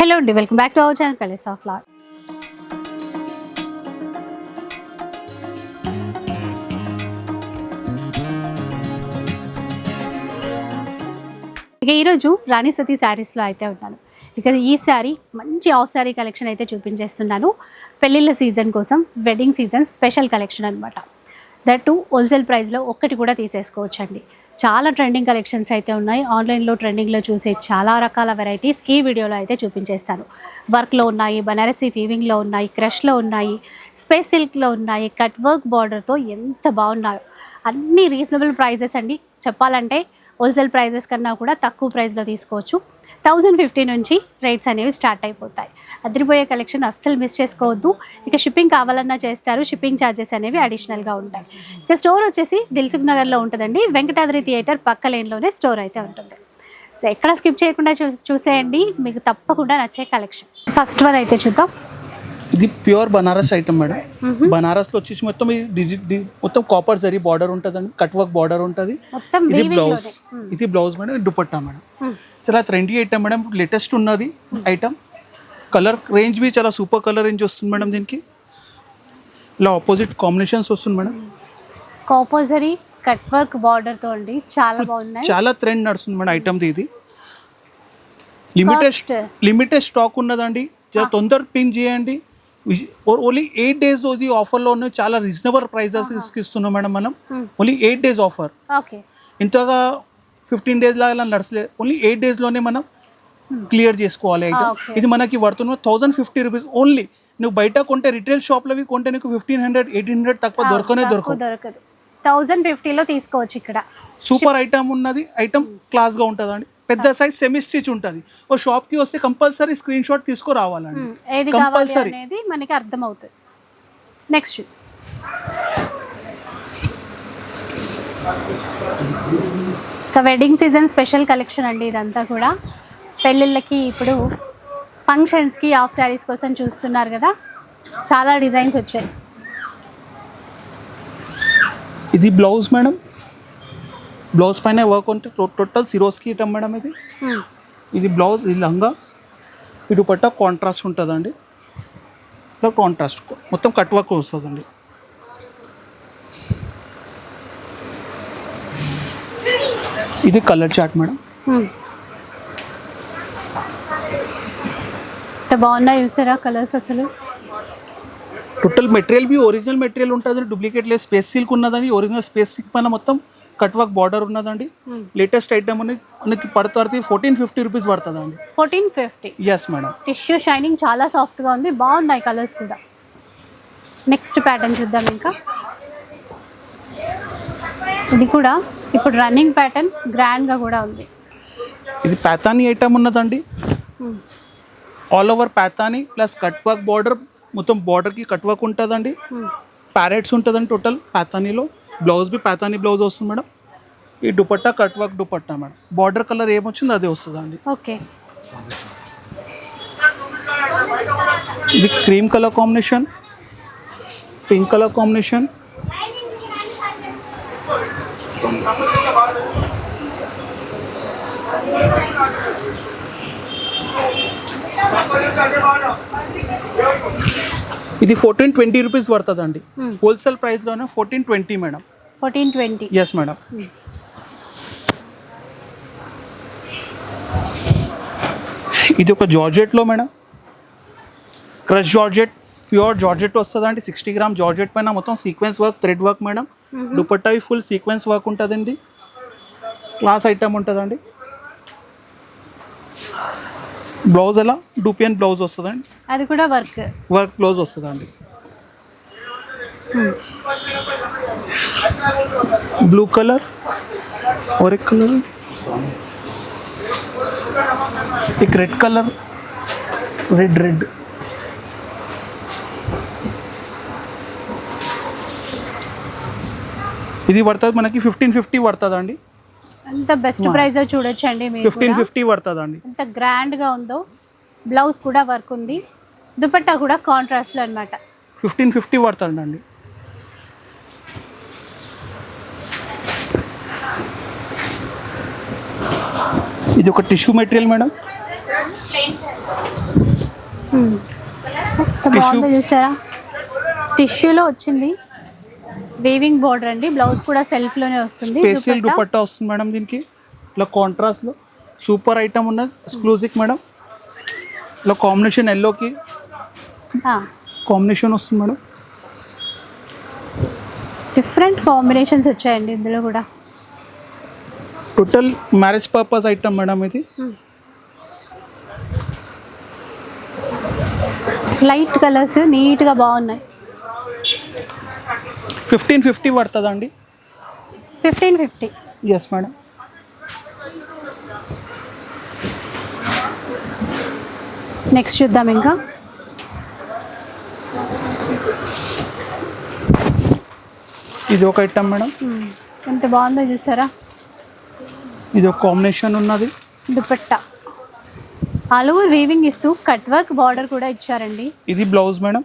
Hello అండి welcome back to our channel కలేస్ ఆఫ్ లాట్ ఇక ఈరోజు రాణి సతీ శారీస్లో అయితే ఉన్నాను. ఇక ఈ శారీ మంచి ఆఫ్ శారీ కలెక్షన్ అయితే చూపించేస్తున్నాను. పెళ్ళిళ్ళ సీజన్ కోసం వెడ్డింగ్ సీజన్ స్పెషల్ కలెక్షన్ అనమాట దట్ టు హోల్సేల్ ప్రైస్లో ఒక్కటి కూడా తీసేసుకోవచ్చండి. చాలా ట్రెండింగ్ కలెక్షన్స్ అయితే ఉన్నాయి. ఆన్లైన్లో ట్రెండింగ్లో చూసే చాలా రకాల వెరైటీస్ ఈ వీడియోలో అయితే చూపించేస్తాను. వర్క్లో ఉన్నాయి బనారసీ ఫీవింగ్లో ఉన్నాయి క్రష్లో ఉన్నాయి స్పేస్ సిల్క్లో ఉన్నాయి కట్ వర్క్ బార్డర్తో ఎంత బాగున్నాయో. అన్ని రీజనబుల్ ప్రైజెస్ అండి. చెప్పాలంటే హోల్సేల్ ప్రైజెస్ కన్నా కూడా తక్కువ ప్రైస్లో తీసుకోవచ్చు. థౌజండ్ ఫిఫ్టీ నుంచి రేట్స్ అనేవి స్టార్ట్ అయిపోతాయి. అదిరిపోయే కలెక్షన్ అస్సలు మిస్ చేసుకోవద్దు. ఇక షిప్పింగ్ కావాలన్నా చేస్తారు షిప్పింగ్ ఛార్జెస్ అనేవి అడిషనల్గా ఉంటాయి. ఇక స్టోర్ వచ్చేసి దిల్సుఖ్ నగర్లో ఉంటుందండి. వెంకటాద్రి థియేటర్ పక్క లేన్లోనే స్టోర్ అయితే ఉంటుంది. సో ఎక్కడ స్కిప్ చేయకుండా చూ చూసేయండి. మీకు తప్పకుండా నచ్చే కలెక్షన్ ఫస్ట్ వన్ అయితే చూద్దాం. ఇది ప్యూర్ బనారస్ ఐటమ్ మేడం బనారస్లో వచ్చేసి మొత్తం ఇది మొత్తం కాపర్ జరీ బార్డర్ ఉంటుందండి. కట్ వర్క్ బార్డర్ ఉంటుంది. ఇది బ్లౌజ్. Hmm. ఇది blouse madam dupatta madam Hmm. చాలా ట్రెండీ ఐటమ్ మేడం లేటెస్ట్ ఉన్నది ఐటమ్ కలర్ రేంజ్ బి చాలా సూపర్ కలర్ రేంజ్ వస్తుంది మేడం దీనికి. ఇలా ఆపోజిట్ కాంబినేషన్స్ వస్తుంది మేడం కాపోజరీ కట్ వర్క్ బార్డర్తో అండి. చాలా బాగున్నాయి. చాలా ట్రెండ్ నడుస్తుంది మేడం ఐటమ్ది ఇది. లిమిటెడ్? లిమిటెడ్ స్టాక్ ఉన్నదండి. తొందర పిన్ చేయండి. ఓన్లీ ఎయిట్ డేస్ ఇది ఆఫర్లో ఉన్నాయి చాలా రీజనబుల్ ప్రైజెస్ ఇస్తున్నాం మేడం మనం. Hmm. Only eight days offer okay ఇంతగా ఫిఫ్టీన్ డేస్ లాగా నడచలేదు ఓన్లీ ఎయిట్ డేస్లోనే మనం క్లియర్ చేసుకోవాలి. Item okay. ఇది మనకి పడుతున్న థౌసండ్ ఫిఫ్టీ రూపీస్ ఓన్లీ నువ్వు బయట కొంటే రిటైల్ షాప్లోవి కొంటే నీకు ఫిఫ్టీన్ హండ్రెడ్ ఎయిటీన్ హండ్రెడ్ తక్కువ దొరకనే దొరకవు. దొరకదు. థౌజండ్ ఫిఫ్టీలో తీసుకోవచ్చు ఇక్కడ. సూపర్ ఐటమ్ ఉన్నది. ఐటమ్ క్లాస్గా ఉంటుందండి. పెద్ద సైజ్ సెమీ స్టిచ్ ఉంటుంది. ఓ షాప్కి వస్తే కంపల్సరీ స్క్రీన్ షాట్ తీసుకురావాలండి. మ్మ్. ఏది కావాలి కంపల్సరీ అనేది మనకి అర్థమవుతుంది. నెక్స్ట్ ఇక వెడ్డింగ్ సీజన్ స్పెషల్ కలెక్షన్ అండి ఇదంతా కూడా. పెళ్ళిళ్ళకి ఇప్పుడు ఫంక్షన్స్కి ఆఫ్ శారీస్ కోసం చూస్తున్నారు కదా. చాలా డిజైన్స్ వచ్చాయి. ఇది బ్లౌజ్ మేడం బ్లౌజ్ పైన వర్క్ ఉంటే టోటల్ సిరోస్కి ఐటమ్ మేడం ఇది. మ్మ్. ఇది బ్లౌజ్ ఇది లంగా. ఇటు పట్ట కాంట్రాస్ట్ ఉంటుందండి. ఇలా కాంట్రాస్ట్ మొత్తం కట్ వర్క్ వస్తుందండి. ఇది కలర్ చార్ట్ మేడం. ఎంత బాగున్నాయి చూసారా కలర్స్ అసలు? టోటల్ మెటీరియల్ బి ఒరిజినల్ మెటీరియల్ ఉంటుంది డూప్లికేట్ లేదు. స్పేస్ సిల్క్ ఉన్నదండి ఒరిజినల్ స్పేస్ సిల్క్ పైన మొత్తం కట్ వర్క్ బార్డర్ ఉన్నదండి. మ్మ్. లేటెస్ట్ ఐటమ్ అనేది మనకి పడుతుంది ఫోర్టీన్ ఫిఫ్టీ రూపీస్ పడుతుందండి. Fourteen fifty yes madam tissue shining చాలా సాఫ్ట్గా ఉంది. బాగున్నాయి కలర్స్ కూడా. నెక్స్ట్ ప్యాటర్న్ చూద్దాం ఇంకా. ఇది కూడా ఇప్పుడు రన్నింగ్ ప్యాటర్న్ గ్రాండ్గా కూడా ఉంది. ఇది ప్యాతానీ ఐటమ్ ఉన్నదండి. Hmm. All over Paithani plus cut work border మొత్తం బార్డర్కి కట్ వర్క్ ఉంటుందండి. Hmm. ప్యారెట్స్ ఉంటుందండి టోటల్ ప్యాతానీలో బ్లౌజ్ బి ప్యాతానీ బ్లౌజ్ వస్తుంది మేడం. ఈ dupatta cut work dupatta madam. Border colour ఏమొచ్చిందో అదే వస్తుందండి. ఓకే. ఇది cream colour combination pink colour combination ఇది ఫోర్టీన్ ట్వంటీ రూపీస్ పడుతుందండి. Wholesale ప్రైస్లోనే fourteen twenty madam. Fourteen twenty. Yes madam ఇది ఒక జార్జెట్లో madam crush georgette pure georgette వస్తుందండి. Sixty gram georgette పైన మొత్తం sequence work thread work madam దుపట్టావి full sequence work ఉంటుందండి. Class item ఉంటుందండి. Blouse ఎలా? డూపియన్ బ్లౌజ్ వస్తుందండి. అది కూడా వర్క్ వర్క్ బ్లౌజ్ వస్తుందండి. బ్లూ కలర్ और एक कलर एक रेड कलर रेड रेड ఇది పడుతుంది మనకి ఫిఫ్టీన్ ఫిఫ్టీ పడుతుంది అండి అంత బెస్ట్ ప్రైస్ చూడొచ్చండి మీరు ఫిఫ్టీన్ కూడా. ఫిఫ్టీ పడుతుంది అండి ఎంత గ్రాండ్గా ఉందో బ్లౌజ్ కూడా వర్క్ ఉంది దుపట్టా కూడా కాంట్రాస్ట్లో అనమాట ఫిఫ్టీన్ ఫిఫ్టీ పడుతుంది ఇది ఒక టిష్యూ మెటీరియల్ మేడం? బాగుందో చూసారా? టిష్యూలో వచ్చింది. వేవింగ్ బార్డర్ అండి. బ్లౌజ్ కూడా సెల్ఫ్లోనే వస్తుంది. స్పెషల్ దుపట్టా. వస్తుంది మేడం దీనికి. ఇలా కాంట్రాస్ట్లో సూపర్ ఐటమ్ ఉన్నది. Exclusive madam. ఇలా కాంబినేషన్ ఎల్లోకి ఆ, కాంబినేషన్ వస్తుంది మేడం. డిఫరెంట్ కాంబినేషన్స్ వచ్చాయండి ఇందులో కూడా. Total marriage purpose item madam ఇది? లైట్ కలర్స్ నీట్గా బాగున్నాయి. ఫిఫ్టీన్ ఫిఫ్టీ పడుతుందండి? Fifteen fifty. Yes madam next చూద్దాం ఇంకా. ఇది ఒక ఐటమ్ మేడం Hmm. ఎంత బాగుందో చూసారా? ఇది ఒక కాంబినేషన్ ఉన్నది. దుపట్టా. ఆల్ ఓవర్ వీవింగ్ ఇస్తూ కట్ వర్క్ బార్డర్ కూడా ఇచ్చారండి. ఇది బ్లౌజ్ మేడం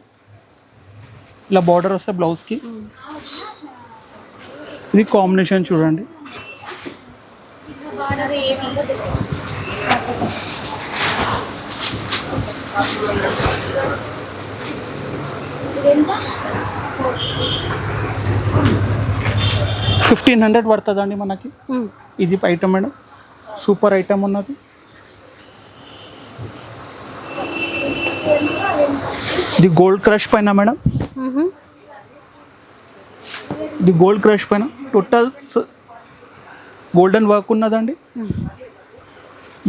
ఇలా బార్డర్ వస్తే బ్లౌజ్కి ఇది కాంబినేషన్ చూడండి. ఫిఫ్టీన్ హండ్రెడ్ పడుతుందండి మనకి. Hmm. ఇది ఐటమ్ మేడం. సూపర్ ఐటమ్ ఉన్నది. ఇది గోల్డ్ క్రష్ పైన మేడం. ఇది గోల్డ్ క్రష్ పైన. టోటల్ గోల్డెన్ వర్క్ ఉన్నదండి.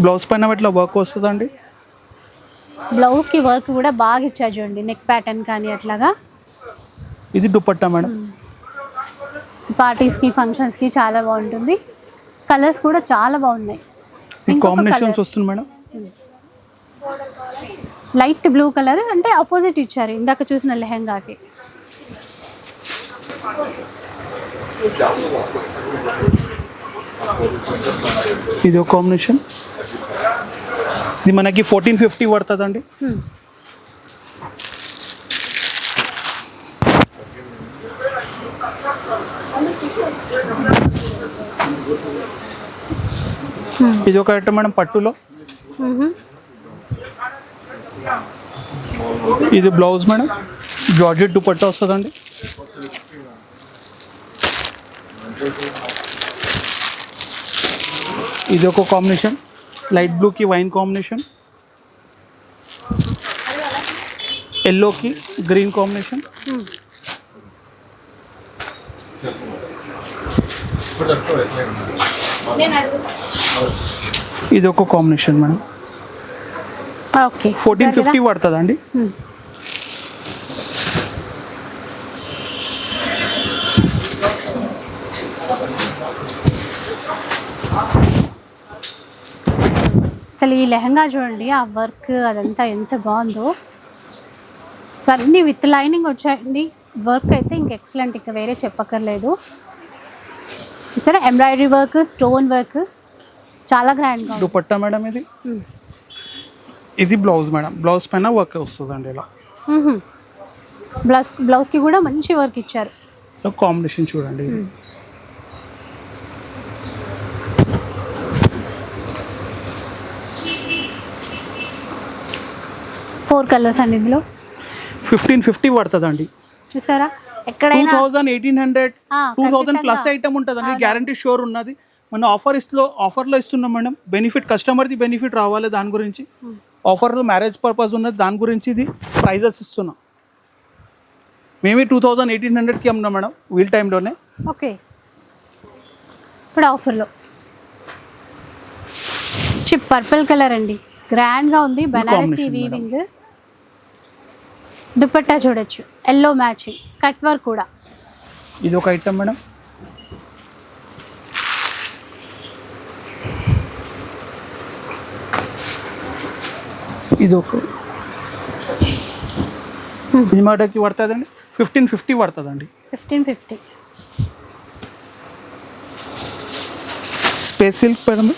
బ్లౌజ్ పైన ఇట్లా వర్క్ వస్తుందండి? బ్లౌజ్కి వర్క్ కూడా బాగా ఇచ్చారు చూడండి నెక్ ప్యాటర్న్ కానీ అట్లాగా. ఇది దుపట్టా మేడం. పార్టీస్కి ఫంక్షన్స్కి చాలా బాగుంటుంది. కలర్స్ కూడా చాలా బాగున్నాయి. కాంబినేషన్స్. వస్తుంది మేడం? లైట్ బ్లూ కలర్ అంటే ఆపోజిట్ ఇచ్చారు ఇందాక చూసిన లెహెంగాకి. ఇది ఒక కాంబినేషన్? ఇది మనకి ఫోర్టీన్ ఫిఫ్టీ పడుతుందండి. ఇది ఒక ఐటమ్ మేడం పట్టులో. ఇది బ్లౌజ్ మేడం. జార్జెట్ దుపట్టా వస్తుందండి. ఇది ఒక కాంబినేషన్ లైట్ బ్లూకి వైన్ కాంబినేషన్ ఎల్లోకి గ్రీన్ కాంబినేషన్. ఇది ఒక combination madam okay fourteen fifty పడుతుందండి. Hmm. అసలు ఈ లెహంగా చూడండి ఆ వర్క్ అదంతా ఎంత బాగుందో. అన్నీ విత్ లైనింగ్ వచ్చాయండి. వర్క్ అయితే ఇంక ఎక్సలెంట్ ఇంకా వేరే చెప్పక్కర్లేదు. చూసారా ఎంబ్రాయిడరీ వర్క్ స్టోన్ వర్క్ చాలా గ్రాండ్గా ఉంది. దుపట్టా మేడం ఇది. ఇది బ్లౌజ్ మేడం. బ్లౌజ్ పైన వర్క్ వస్తుందండి ఇలా. మ్మ్హ. బ్లౌజ్ బ్లౌజ్కి కూడా మంచి వర్క్ ఇచ్చారు. కాంబినేషన్ చూడండి. ఫోర్ కలర్స్ అండి ఇందులో. ఫిఫ్టీన్ ఫిఫ్టీ పడుతుందండి. చూసారా? టూ ఎక్కడైనా thousand eighteen hundred two thousand. Plus item ఉంటుందండి. గ్యారంటీ షోర్ ఉన్నది. మన ఆఫర్ ఇస్లో ఆఫర్లో ఇస్తున్నాం మేడం. బెనిఫిట్ కస్టమర్ది బెనిఫిట్ రావాలి దాని గురించి. ఆఫర్లో మ్యారేజ్ పర్పస్ ఉన్నది దాని గురించి ఇది ప్రైజెస్ ఇస్తున్నాం. మేమే టూ థౌజండ్ ఎయిటీన్ హండ్రెడ్కి అమ్మినాం మేడం వీల్ టైంలోనే ఓకే. ఇప్పుడు ఆఫర్లో. చిప్ పర్పుల్ కలర్ అండి. గ్రాండ్గా ఉంది బనారసి వీవింగ్ దుపట్టా చూడొచ్చు. ఎల్లో మ్యాచింగ్ కట్ వర్క్ కూడా. ఇది ఒక ఐటమ్ మేడం. ఇది ఒక మాటకి పడుతుందండి? ఫిఫ్టీన్ ఫిఫ్టీ పడుతుందండి. Fifteen fifty space silk madam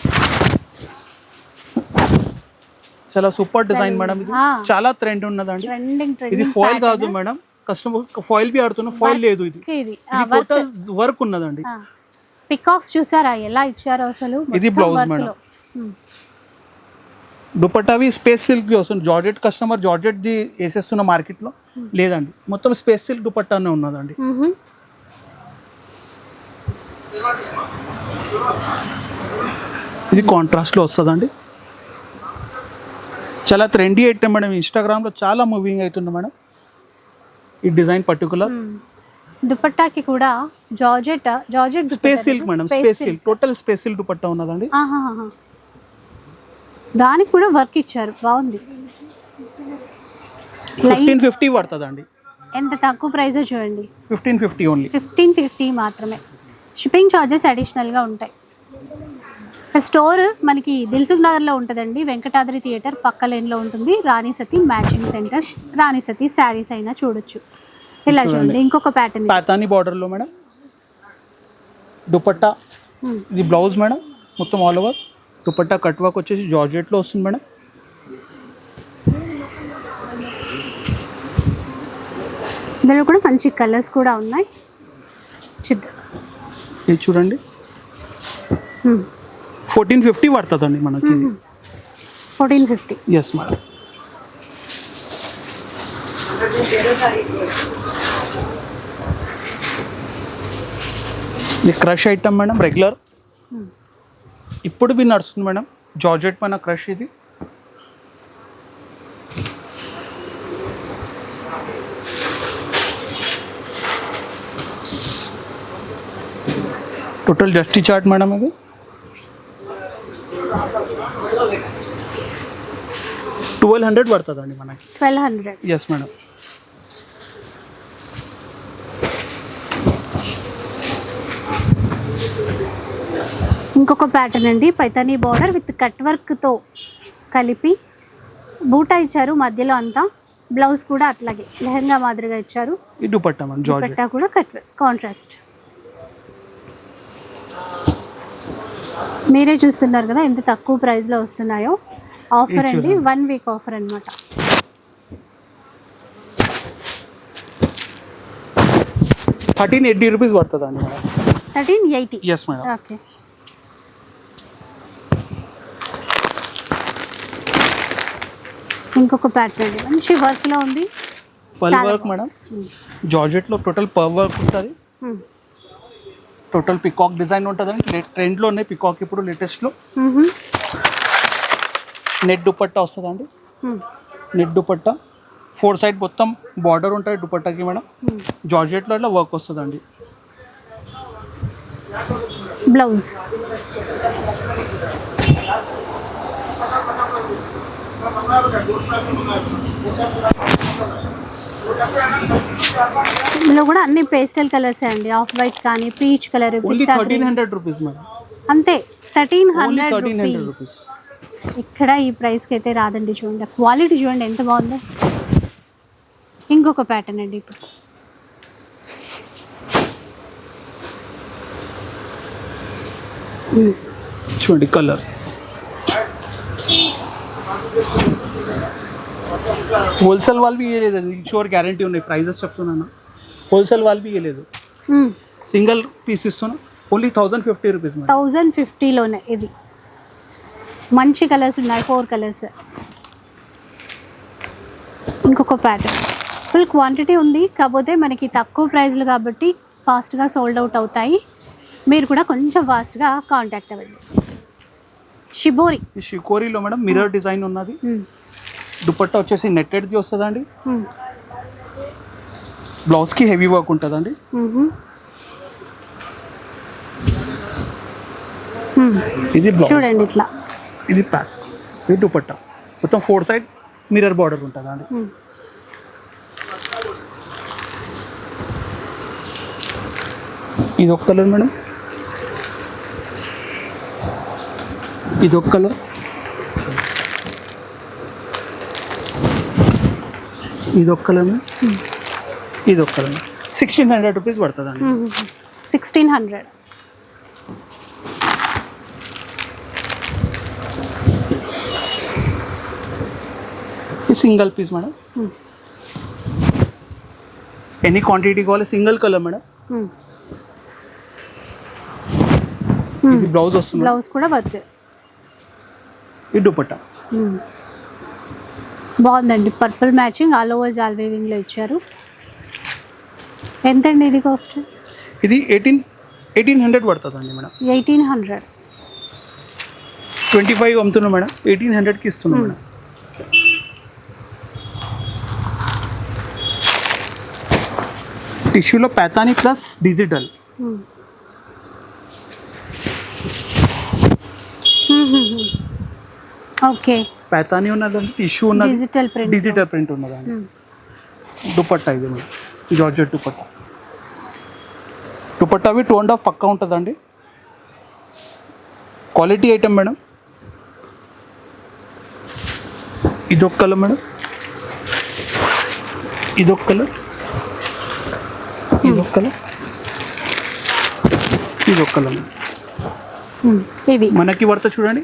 చాలా సూపర్ డిజైన్ మేడం ఇది. చాలా ట్రెండ్ ఉన్నదండి. ఇది ఫాయిల్ కాదు మేడం కస్టమర్ ఫాయిల్ బి ఆడుతున్నా ఫాయిల్ లేదు ఇది. టోటల్ వర్క్ ఉన్నదండి. పికాక్స్ చూసారా? ఎలా ఇచ్చారో అసలు? ఇది work మేడం. దుపట్టావి స్పేస్ సిల్క్ వస్తుంది. జార్జెట్ కస్టమర్ జార్జెట్ది వేసేస్తున్న మార్కెట్లో లేదండి. మొత్తం స్పేస్ సిల్క్ దుపట్టానే ఉన్నదండి. ఇది కాంట్రాస్ట్లో వస్తుందండి. చాలా ట్రెండీ ఐటమ్ మేడం. ఇన్స్టాగ్రామ్లో చాలా మూవింగ్ అవుతుంది మేడం. ఈ డిజైన్ పర్టికులర్ దుపట్టాకి కూడా georgette georgette space silk madam. Space silk total space silk dupatta ఉన్నదండి. దానికి కూడా వర్క్ ఇచ్చారు. బాగుంది. ఫిఫ్టీన్ ఫిఫ్టీ పడుతుందండి. ఎంత తక్కువ ప్రైస్ చూడండి. Fifteen fifty only. Fifteen fifty మాత్రమే. షిప్పింగ్ ఛార్జెస్ అడిషనల్గా ఉంటాయి. స్టోర్ మనకి దిల్సుఖ్ నగర్లో ఉంటుందండి. వెంకటాద్రి థియేటర్ పక్క లేన్లో ఉంటుంది. రాణి సతి మ్యాచింగ్ సెంటర్స్ రాణి సతి శారీస్ అయినా చూడొచ్చు. ఇలా చూడండి. ఇంకొక ప్యాటర్న్ పాతాని బార్డర్లో మేడం. దుపట్టా. ఇది బ్లౌజ్ మేడం. మొత్తం all over dupatta cut work వచ్చేసి జార్జెట్లో వస్తుంది మేడం. ఇందులో కూడా మంచి కలర్స్ కూడా ఉన్నాయి. చూద్దాం ఇది చూడండి. ఫోర్టీన్ ఫిఫ్టీ పడుతుందండి మనకి. Fourteen fifty. ఎస్ మేడం ఇది క్రష్ ఐటమ్ మేడం రెగ్యులర్. ఇప్పుడు బి నడుస్తుంది మేడం. జార్జెట్ పైన క్రష్ ఇది. టోటల్ డస్టీ చార్ట్ మేడం ఇది. ట్వెల్వ్ హండ్రెడ్ పడుతుందండి మనకి. ట్వెల్వ్ హండ్రెడ్ ఎస్ మేడం ఇంకొక ప్యాటర్న్ అండి పైతానీ బార్డర్ విత్ కట్ వర్క్తో కలిపి బూటా ఇచ్చారు మధ్యలో అంతా బ్లౌజ్ కూడా అట్లాగే లెహంగా మాదిరిగా ఇచ్చారు. దుపట్టా కూడా కట్ వర్క్ కాంట్రాస్ట్ మీరే చూస్తున్నారు కదా ఎంత తక్కువ ప్రైస్లో వస్తున్నాయో. ఆఫర్ అండి. వన్ వీక్ ఆఫర్ అనమాట థర్టీన్ ఎయిటీ రూపీస్ పడుతుందండి మేడం. థర్టీన్ ఎయిటీ ఓకే ఇంకొక ప్యాటర్న్ అండి మంచి వర్క్లో ఉంది. పర్ చాలా వర్క్ మేడం జార్జెట్లో టోటల్ పర్ వర్క్ ఉంటుంది. టోటల్ పికాక్ డిజైన్ ఉంటుందండి ట్రెండ్లో ఉన్నాయి. పికాక్ ఇప్పుడు లేటెస్ట్లో. నెట్ దుపట్టా వస్తుందండి. నెట్ దుపట్టా ఫోర్ సైడ్ మొత్తం బార్డర్ ఉంటుంది దుపట్టాకి మేడం. జార్జెట్లో ఇట్లా వర్క్ వస్తుందండి బ్లౌజ్ ఇందులో కూడా అన్ని పేస్టల్ కలర్స్ అండి. ఆఫ్ వైట్ కానీ peach colour only thirteen hundred rupees madam అంతే థర్టీన్ హండ్రెడ్ రూపీస్ ఇక్కడ ఈ ప్రైస్కి అయితే రాదండి చూడండి. క్వాలిటీ చూడండి ఎంత బాగుందో. ఇంకొక ప్యాటర్న్ అండి ఇప్పుడు. చూడండి కలర్ హోల్సేల్ వాళ్ళు ఇవ్వలేదు షూర్ గ్యారంటీ ఉన్నాయి. ప్రైజెస్ చెప్తున్నాను. హోల్సేల్ వాళ్ళు ఇవ్వలేదు సింగిల్ పీస్ ఇస్తున్నా. Only thousand fifty rupees thousand ఫిఫ్టీలోనే ఇది. మంచి కలర్స్ ఉన్నాయి. ఫోర్ కలర్స్ ఇంకొక ప్యాటర్న్ ఫుల్ క్వాంటిటీ ఉంది. కాకపోతే మనకి తక్కువ ప్రైస్లు కాబట్టి ఫాస్ట్గా సోల్డ్ అవుట్ అవుతాయి. మీరు కూడా కొంచెం ఫాస్ట్గా కాంటాక్ట్ అవ్వండి. షిబోరి. ఈ షికోరీలో మేడం మిర్రర్ డిజైన్ ఉన్నది. దుపట్టా వచ్చేసి నెట్టెడ్ది వస్తుందండి. బ్లౌజ్కి హెవీ వర్క్ ఉంటుందండి. ఇది బ్లౌజ్ చూడండి ఇట్లా. ఇది ప్యాక్ ఇది దుపట్టా. మొత్తం ఫోర్ సైడ్ మిర్రర్ బార్డర్ ఉంటుందండి. ఇది ఒక కలర్ మేడం. ఇది ఒక కలర్ ఇది ఒక కలర్ మేడం ఇది ఒక కలర్ సిక్స్టీన్ హండ్రెడ్ రూపీస్ పడుతుందండి sixteen hundred single piece madam. Any quantity కావాలి? Single colour madam. ఇది బ్లౌజ్ వస్తుంది. బ్లౌజ్ కూడా వర్క్ ఇది దుపట్టా. బాగుందండి. పర్పుల్ మ్యాచింగ్ ఆల్ ఓవర్ జాల్ వీవింగ్లో ఇచ్చారు. ఎంతండి ఇది కాస్ట్? ఇది ఎయిటీన్ ఎయిటీన్ హండ్రెడ్ పడుతుందండి madam. Eighteen hundred. Twenty five అమ్ముతున్నాం మేడం. ఎయిటీన్ హండ్రెడ్కి ఇస్తున్నాం మేడం. టిష్యూలో ప్యాతాని ప్లస్ డిజిటల్. ఓకే. ఉన్నదండి టిష్యూ ఉన్నది డిజిటల్ ప్రింట్ డిజిటల్ ప్రింట్ ఉన్నదండి. దుపట్టా ఇది మేడం జార్జెట్ దుపట్టా. దుపట్టా అవి టూ అండ్ హాఫ్ పక్కా ఉంటుందండి. Quality item madam. ఇదొక కలర్ మేడం. ఇదొక కలర్ ఇదొక కలర్ ఇదొక కలర్ మేడం ఇవి. మనకి పడుతుంది చూడండి.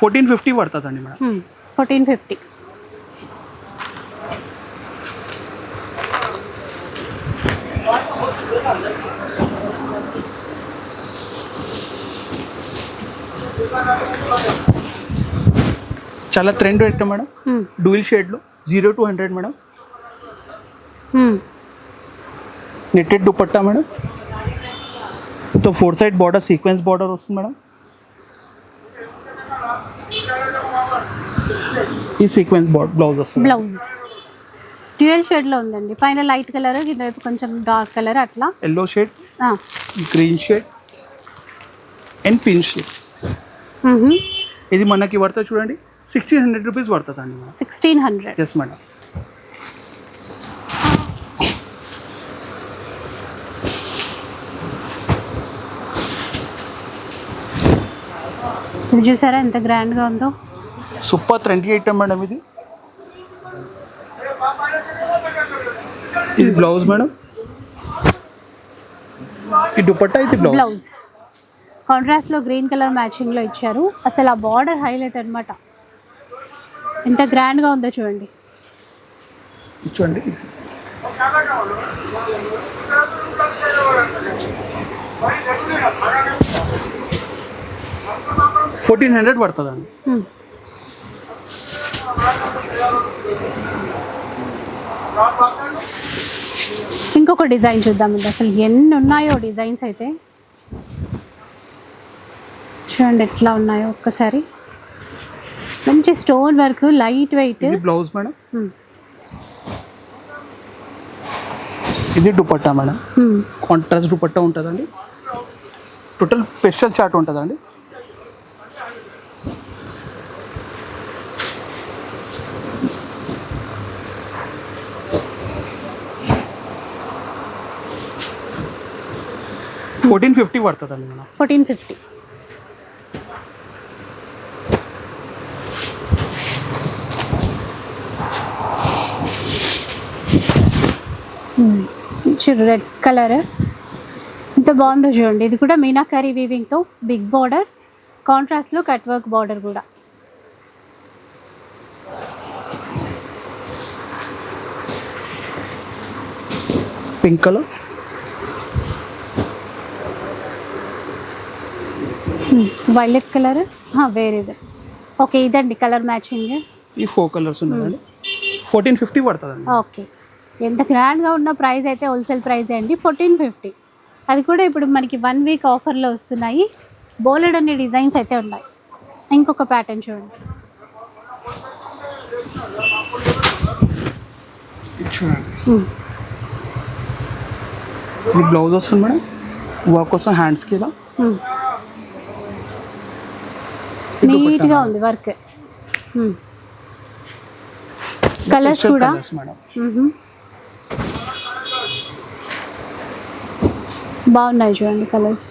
ఫోర్టీన్ ఫిఫ్టీ పడుతుందండి మేడం. Fourteen fifty. చాలా ట్రెండ్ ఐటమ్ మేడం. డూయిల్ షేడ్లో zero to hundred madam. Netted dupatta madam. తో four side border sequence border వస్తుంది మేడం. ఈ సీక్వెన్స్ బ్లౌజ్ వస్తుంది. బ్లౌజ్ డ్యూయల్ షేడ్లో ఉందండి. పైన లైట్ కలర్ కింద వైపు కొంచెం డార్క్ కలర్ అట్లా. Yellow shade green shade and pink shade ఇది మనకి పడుతుంది చూడండి. సిక్స్టీన్ హండ్రెడ్ రూపీస్ పడుతుంది అండి సిక్స్టీన్ హండ్రెడ్ ఎస్ మేడం ఇది చూసారా ఎంత గ్రాండ్గా ఉందో? సూపర్ ట్రెండీ ఐటమ్ మేడం ఇది. ఇది బ్లౌజ్ మేడం? ఈ దుపట్టా ఇది బ్లౌజ్? బ్లౌజ్. కాంట్రాస్ట్లో గ్రీన్ కలర్ మ్యాచింగ్లో ఇచ్చారు. అసలు ఆ బార్డర్ హైలైట్ అనమాట ఎంత గ్రాండ్గా ఉందో చూడండి. చూడండి ఫోర్టీన్ హండ్రెడ్ పడుతుందండి. ఇంకొక డిజైన్ చూద్దామండి అసలు ఎన్ని ఉన్నాయో డిజైన్స్ అయితే. చూడండి ఎట్లా ఉన్నాయో ఒక్కసారి. మంచి stone work light weight. Blouse madam? ఇది దుపట్టా మేడం. కాంట్రాస్ట్ దుపట్టా ఉంటుందండి. టోటల్ స్పెషల్ చార్ట్ ఉంటుందండి. ఫోర్టీన్ ఫిఫ్టీ పడుతుందండి madam. Fourteen fifty. Red colour. ఇంత బాగుందో చూడండి. ఇది కూడా మీనాకారి వీవింగ్తో బిగ్ బార్డర్ కాంట్రాస్ట్లో కట్ వర్క్ బార్డర్ కూడా. పింక్ కలర్ వైలెట్ కలర్ వేరేది ఓకే ఇదండి కలర్ మ్యాచింగ్ ఈ ఫోర్ కలర్స్ ఉన్నదండి ఫోర్టీన్ ఫిఫ్టీ పడుతుందండి. ఓకే ఎంత గ్రాండ్గా ఉన్న ప్రైస్ అయితే హోల్సేల్ ప్రైస్ అండి? ఫోర్టీన్ ఫిఫ్టీ అది కూడా ఇప్పుడు మనకి వన్ వీక్ ఆఫర్లో వస్తున్నాయి. బోలెడ్ అన్ని డిజైన్స్ అయితే ఉన్నాయి. ఇంకొక ప్యాటర్న్ చూడండి. ఇది చూడండి. బ్లౌజ్ వస్తుంది మేడం. వర్క్ కోసం హ్యాండ్స్కి ఇలా. దుపట్టా నీట్గా. ఉంది వర్క్. కలర్స్ కూడా. బాగున్నాయి చూడండి కలర్స్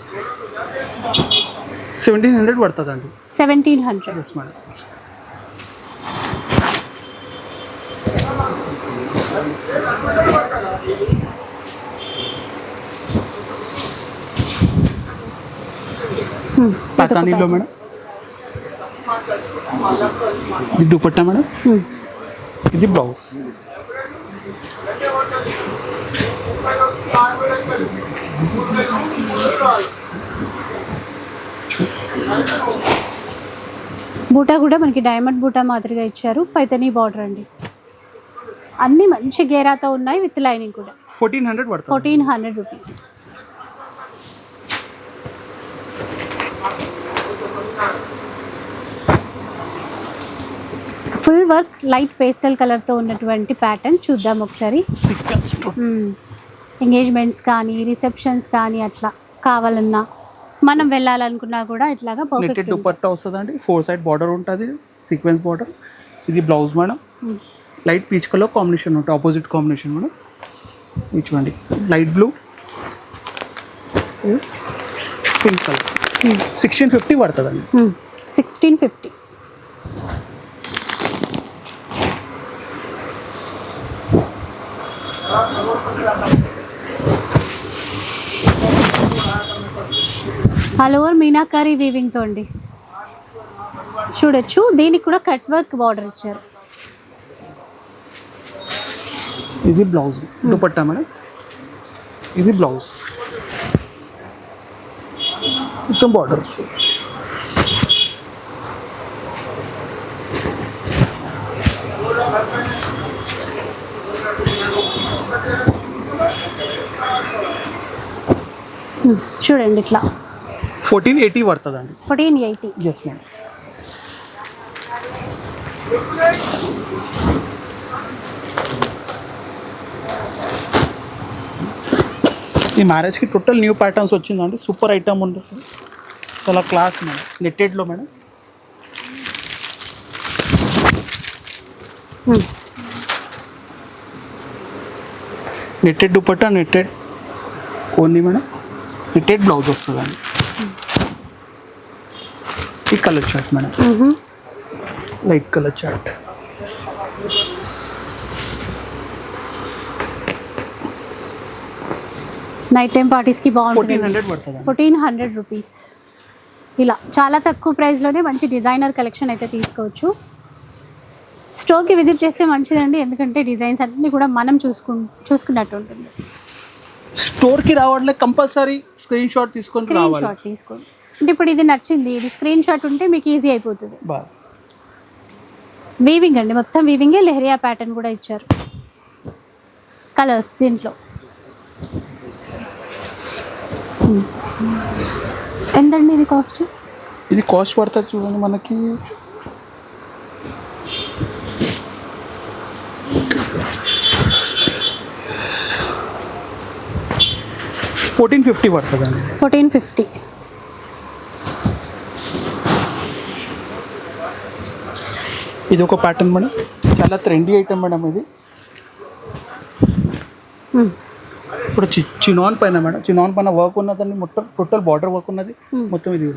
సెవెంటీన్ హండ్రెడ్ పడుతుందండి. సెవెంటీన్ హండ్రెడ్ ఎస్ మేడం పతానీలో మేడం ఇది దుపట్టా మేడం? ఇది బ్లౌజ్. బూటా కూడా మనకి డైమండ్ బూటా మాదిరిగా ఇచ్చారు. పైతనీ బార్డర్ అండి. అన్నీ మంచి గేరాతో ఉన్నాయి విత్ లైనింగ్ కూడా. Fourteen hundred fourteen hundred rupees full work light pastel కలర్తో ఉన్నటువంటి ప్యాటర్న్ చూద్దాం ఒకసారి. ఎంగేజ్మెంట్స్ కానీ రిసెప్షన్స్ కానీ అట్లా కావాలన్నా మనం వెళ్ళాలనుకున్నా కూడా ఇట్లాగా నెట్టెడ్ దుపట్టా వస్తుందండి. ఫోర్ సైడ్ బార్డర్ ఉంటుంది సీక్వెన్స్ బార్డర్ ఇది blouse madam. Light peach colour combination ఉంటుంది ఆపోజిట్ కాంబినేషన్ మేడం. ఇచ్చుకోండి light blue pink colour sixteen fifty పడుతుందండి. Sixteen fifty all over meenakari వీవింగ్తో అండి చూడొచ్చు. దీనికి కూడా కట్ వర్క్ బార్డర్ ఇచ్చారు. ఇది బ్లౌజ్ దుపట్టా మేడం? ఇది బ్లౌజ్ మొత్తం బార్డర్స్ చూడండి ఇట్లా. ఫోర్టీన్ ఎయిటీ పడుతుందండి. Fourteen eighty. ఎస్ మేడం ఈ మ్యారేజ్కి టోటల్ న్యూ ప్యాటర్న్స్ వచ్చిందండి. సూపర్ ఐటమ్ ఉంటుంది చాలా class madam నెట్టెడ్లో madam netted dupatta netted only madam netted blouse వస్తుందండి. ఈ colour chart madam. Light colour chart. Night time పార్టీస్కి బాగుంటుంది. ఫోర్టీన్ హండ్రెడ్ రూపీస్ ఇలా చాలా తక్కువ ప్రైస్లోనే మంచి డిజైనర్ కలెక్షన్ అయితే తీసుకోవచ్చు. స్టోర్కి విజిట్ చేస్తే మంచిదండి ఎందుకంటే డిజైన్స్ అన్నీ కూడా మనం చూసుకు చూసుకున్నట్టు ఉంటుంది. స్టోర్కి రావట్లే కంపల్సరీ స్క్రీన్ షాట్ తీసుకొని స్క్రీన్ రావాలి. షాట్ తీసుకోండి. అంటే ఇప్పుడు ఇది నచ్చింది ఇది స్క్రీన్ షాట్ ఉంటే మీకు ఈజీ అయిపోతుంది. వీవింగ్ అండి మొత్తం వీవింగే లెహరియా ప్యాటర్న్ కూడా ఇచ్చారు. కలర్స్ దీంట్లో. Hmm. ఎంతండి ఇది కాస్ట్ ఇది కాస్ట్ పడుతుంది చూడండి మనకి. ఫోర్టీన్ ఫిఫ్టీ పడుతుంది. అండి ఫోర్టీన్ ఫిఫ్టీ. ఇది ఒక ప్యాటర్న్ మేడం. చాలా ట్రెండీ ఐటమ్ మేడం ఇది. ఇప్పుడు చి చినాన్ పైన మేడం. చినాన్ పైన వర్క్ ఉన్నదండి. మొత్తం టోటల్ బార్డర్ వర్క్ ఉన్నది. మొత్తం ఇది.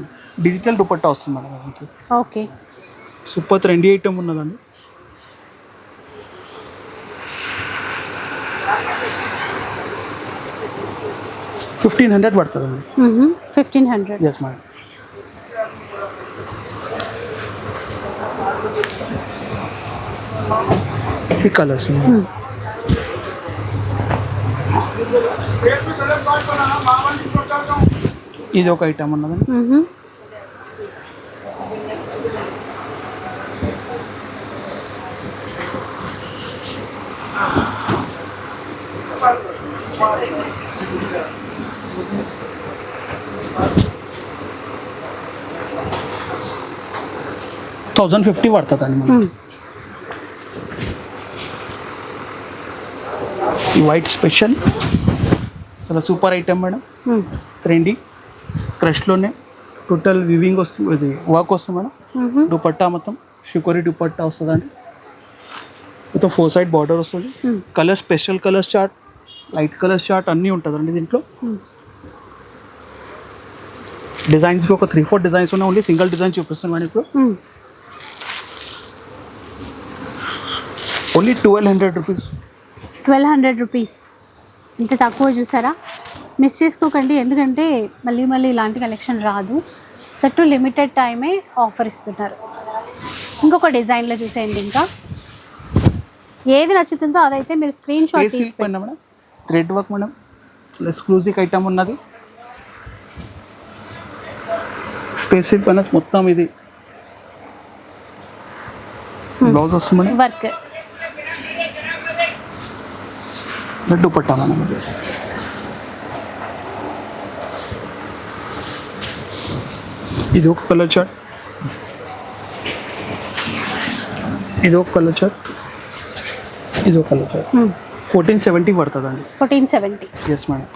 డిజిటల్ దుపట్టా వస్తుంది madam. Okay super trendy item ఉన్నదండి. ఫిఫ్టీన్ హండ్రెడ్ పడుతుందండి ఫిఫ్టీన్ హండ్రెడ్ ఎస్ మేడం ఈ కలర్స్ ఇది ఒక ఐటమ్ ఉన్నదండి థౌజండ్ ఫిఫ్టీ పడుతుందండి మనకి. ఈ వైట్ స్పెషల్ అసలు సూపర్ ఐటమ్ మేడం. ట్రెండీ క్రష్లోనే టోటల్ వివింగ్ వస్తుంది ఇది వర్క్ వస్తుంది మేడం. దుపట్టా మొత్తం షుకరీ దుపట్టా వస్తుందండి. మొత్తం ఫోర్ సైడ్ బార్డర్ వస్తుంది. Colour special colours chart light colours chart అన్నీ ఉంటుందండి దీంట్లో. డిజైన్స్ ఒక త్రీ ఫోర్ డిజైన్స్ ఉన్నాయి. ఓన్లీ సింగిల్ డిజైన్ చూపిస్తున్నాను ఇప్పుడు. Only twelve hundred rupees twelve hundred rupees ఇంత తక్కువ చూసారా? మిస్ చేసుకోకండి. ఎందుకంటే మళ్ళీ మళ్ళీ ఇలాంటి కలెక్షన్ రాదు. దట్టు లిమిటెడ్ టైమే ఆఫర్ ఇస్తున్నారు. ఇంకొక డిజైన్లో చూసేయండి ఇంకా. ఏది నచ్చుతుందో అదైతే మీరు స్క్రీన్ షాట్ స్పేస్ తీసి సిల్క్ పైన madam? Thread work madam? Exclusive item ఉన్నది. స్పేస్ సిల్క్ పైన మొత్తం ఇది. బ్లౌజ్ వస్తుంది? వర్క్. దుపట్టా మేడం ఇది ఇది ఒక కలర్ చార్ట్. ఇది ఒక కలర్ చార్ట్. ఇది ఒక కలర్ చార్ట్. ఫోర్టీన్ సెవెంటీ పడుతుందండి. Fourteen seventy. Yes madam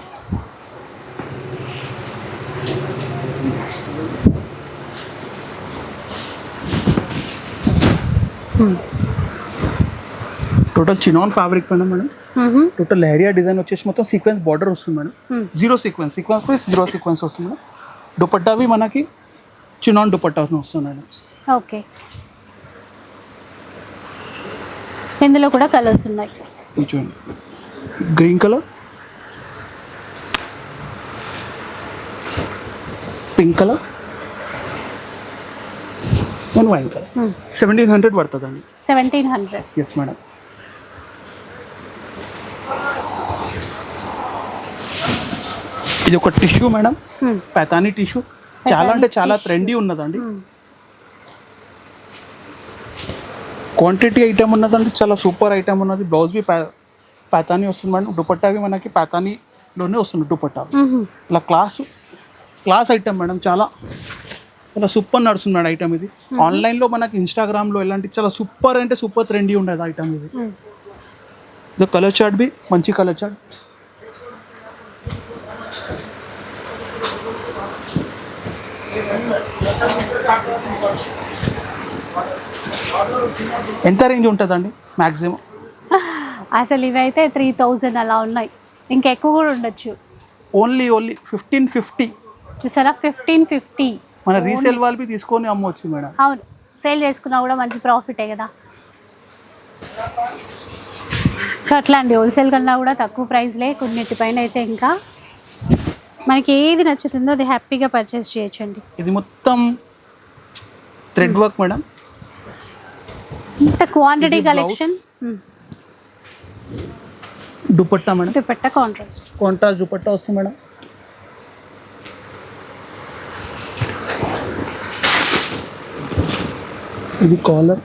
total chinon fabric పైన మేడం. టోటల్ లహరియా డిజైన్ వచ్చేసి మొత్తం సీక్వెన్స్ బార్డర్ వస్తుంది madam. Zero sequence sequence plus zero sequence వస్తుంది మేడం. దుపట్టావి మనకి చినాన్ దుపట్టా వస్తుంది మేడం. ఓకే. ఇందులో కూడా కలర్స్ ఉన్నాయి. చూడండి. Green colour pink colour and wine colour seventeen hundred పడుతుందండి. సెవెంటీన్ హండ్రెడ్ ఎస్ మేడం ఇది ఒక టిష్యూ మేడం పెతానీ టిష్యూ చాలా అంటే చాలా ట్రెండీ ఉన్నదండి. క్వాంటిటీ ఐటమ్ ఉన్నదండి చాలా సూపర్ ఐటమ్ ఉన్నది. బ్లౌజ్ బి పాతానీ వస్తుంది మేడం దుపట్టావి మనకి పాతానీలోనే వస్తుంది దుపట్టా ఇలా క్లాస్ క్లాస్ ఐటమ్ మేడం చాలా చాలా సూపర్ నడుస్తుంది మేడం ఐటమ్ ఇది. ఆన్లైన్లో మనకి ఇన్స్టాగ్రామ్లో ఇలాంటి చాలా సూపర్ అంటే సూపర్ ట్రెండీ ఉండేది ఐటమ్ ఇది. ఇది కలర్ చార్ట్ బి మంచి కలర్ చార్ట్. ఎంత రేంజ్ ఉంటుందండి మ్యాక్సిమం అసలు ఇవైతే త్రీ థౌజండ్ అలా ఉన్నాయి. ఇంకా ఎక్కువ కూడా ఉండొచ్చు. ఓన్లీ ఓన్లీ ఫిఫ్టీన్ ఫిఫ్టీ చూసారా? ఫిఫ్టీన్ ఫిఫ్టీ మన రీసేల్ వాళ్ళవి తీసుకొని అమ్మవచ్చు మేడం. అవును. సేల్ చేసుకున్నా కూడా మంచి ప్రాఫిటే కదా. సో అట్లా అండి హోల్సేల్ కన్నా కూడా తక్కువ ప్రైస్లే కొన్నిటిపైన అయితే ఇంకా మనకి ఏది నచ్చుతుందో అది హ్యాపీగా పర్చేస్ చేయొచ్చండి. ఇది మొత్తం థ్రెడ్ వర్క్ మేడం. ఇంత quantity collection dupatta madam. Dupatta contrast contrast dupatta వస్తుంది మేడం. ఇది collar.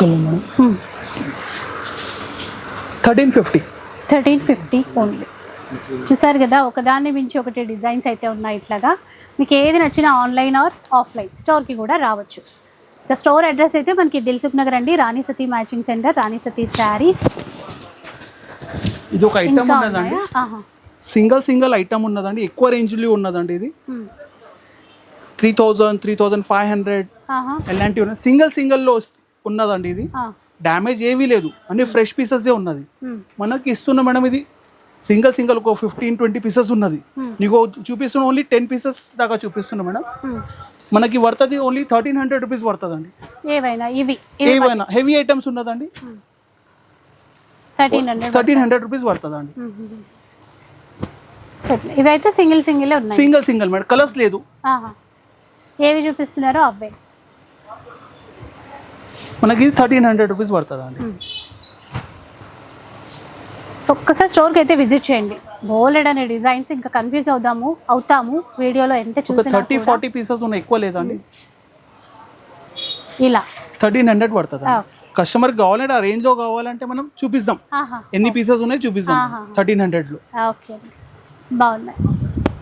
Madam. Thirteen fifty. Thirteen fifty only. చూసారు కదా ఒకదాన్ని మించి ఒకటి డిజైన్స్ అయితే ఉన్నాయి ఇట్లాగా. మీకు ఏది నచ్చినా ఆన్లైన్ ఆర్ ఆఫ్లైన్ స్టోర్కి కూడా రావచ్చు. ఇక స్టోర్ అడ్రస్ అయితే మనకి దిల్సుఖ్ నగర్ అండి రాణి సతీ మ్యాచింగ్ సెంటర్ రాణి సతీ శారీస్. ఇది ఒక ఐటమ్ ఉన్నదండి. సింగిల్ సింగిల్ ఐటమ్ ఉన్నదండి ఎక్కువ రేంజ్లో ఉన్నదండి ఇది? Hmm. Three thousand three thousand five hundred ఆహా. ఇలాంటివి ఉన్నాయి? సింగిల్ సింగిల్లో ఉన్నదండి ఇది. డ్యామేజ్ ఏమీ లేదు. అన్ని ఫ్రెష్ పీసెస్ ఉన్నది. మనకి ఇస్తున్న మేడం ఇది సింగిల్ సింగిల్ ఒక ఫిఫ్టీన్ ట్వంటీ పీసెస్ ఉన్నది. నీకు చూపిస్తున్న ఓన్లీ టెన్ పీసెస్ దాకా చూపిస్తున్నా మేడం. మనకి పడుతుంది ఓన్లీ థర్టీన్ హండ్రెడ్ రూపీస్ ఏవైనా ఇవి ఇవి ఏవైనా? హెవీ ఐటమ్స్ ఉన్నదండి? థర్టీన్ హండ్రెడ్ రూపీస్ పడుతుందండి ఇవైతే single single single single madam. Colours లేదు. ఏవి చూపిస్తున్నారో అవే. మనకి థర్టీన్ హండ్రెడ్ రూపీస్ పడుతుందండి. సో ఒక్కసారి స్టోర్కి అయితే విజిట్ చేయండి. బోలెడ్ అనే డిజైన్స్ ఇంకా కన్ఫ్యూజ్ అవుదాము అవుతాము. వీడియోలో ఎంత చూసినా థర్టీ. ఫార్టీ పీసెస్ ఉన్నాయి ఎక్కువ లేదండి. ఇలా. థర్టీన్ హండ్రెడ్ పడుతుంది ఓకే. కస్టమర్కి కావాలంటే ఆ రేంజ్లో కావాలంటే మనం చూపిస్తాం ఎన్ని పీసెస్ ఉన్నాయి చూపిస్తాం. థర్టీన్ హండ్రెడ్లో ఓకే. బాగున్నాయి.